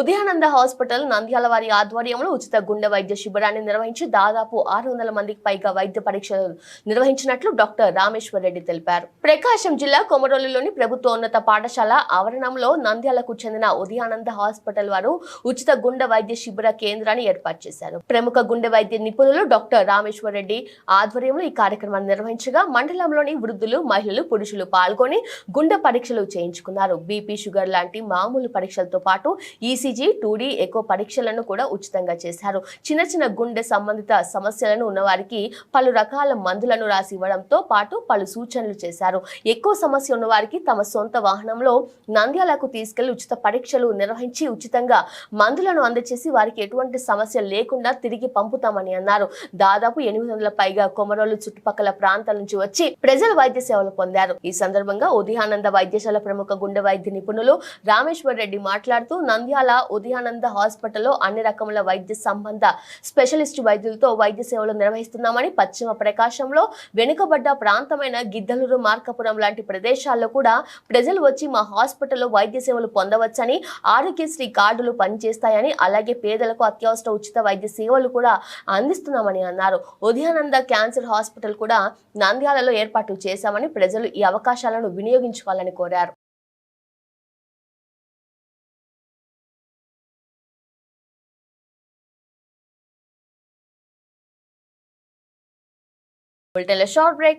Udayananda hospital Nandyal వారి ఆధ్వర్యంలో ఉచిత గుండె వైద్య శిబిరాన్ని నిర్వహించి దాదాపు ఆరు వందల మందికి పైగా వైద్య పరీక్షలు నిర్వహించినట్లు డాక్టర్ రామేశ్వర్ రెడ్డి తెలిపారు. ప్రకాశం జిల్లా కొమరోలులోని ప్రభుత్వోన్నత పాఠశాల ఆవరణంలో నంద్యాలకు చెందిన ఉదయానంద హాస్పిటల్ వారు ఉచిత గుండె వైద్య శిబిర కేంద్రాన్ని ఏర్పాటు చేశారు. ప్రముఖ గుండె వైద్య నిపుణులు డాక్టర్ రామేశ్వర్ రెడ్డి ఆధ్వర్యంలో ఈ కార్యక్రమాన్ని నిర్వహించగా మండలంలోని వృద్ధులు మహిళలు పురుషులు పాల్గొని గుండె పరీక్షలు చేయించుకున్నారు. బీపీ షుగర్ లాంటి మామూలు పరీక్షలతో పాటు ఈసీజీ టూడీ ఎకో పరీక్షలను కూడా ఉచితంగా చేశారు. చిన్న చిన్న గుండె సంబంధిత సమస్యలను ఉన్నవారికి పలు రకాల మందులను రాసి ఇవ్వడంతో పాటు పలు సూచనలు చేశారు. ఎక్కువ సమస్య ఉన్నవారికి తమ సొంత వాహనంలో నంద్యాలకు తీసుకెళ్ళి ఉచిత పరీక్షలు నిర్వహించి ఉచితంగా మందులను అందజేసి వారికి ఎటువంటి సమస్య లేకుండా తిరిగి పంపుతామని అన్నారు. దాదాపు ఎనిమిది వందల పైగా కొమరోలు చుట్టుపక్కల ప్రాంతాల నుంచి వచ్చి ప్రజలు వైద్య సేవలు పొందారు. ఈ సందర్భంగా ఉదయానంద వైద్యశాల ప్రముఖ గుండె వైద్య నిపుణులు రామేశ్వర్ రెడ్డి మాట్లాడుతూ నంద్యాల ఉదయానంద హాస్పిటల్లో అన్ని రకముల వైద్య సంబంధ స్పెషలిస్ట్ వైద్యులతో వైద్య సేవలు నిర్వహిస్తున్నామని పశ్చిమ ప్రకాశంలో వెనుకబడ్డ ప్రాంతమైన గిద్దలూరు మార్కాపురం లాంటి ప్రదేశాల్లో కూడా ప్రజలు వచ్చి మా హాస్పిటల్లో వైద్య సేవలు పొందవచ్చని ఆరోగ్యశ్రీ కార్డులు పనిచేస్తాయని అలాగే పేదలకు అత్యవసర ఉచిత వైద్య సేవలు కూడా అందిస్తున్నామని అన్నారు. ఉదయానంద క్యాన్సర్ హాస్పిటల్ కూడా నంద్యాలలో ఏర్పాటు చేశామని ప్రజలు ఈ అవకాశాలను వినియోగించుకోవాలని కోరారు. We'll take a short break.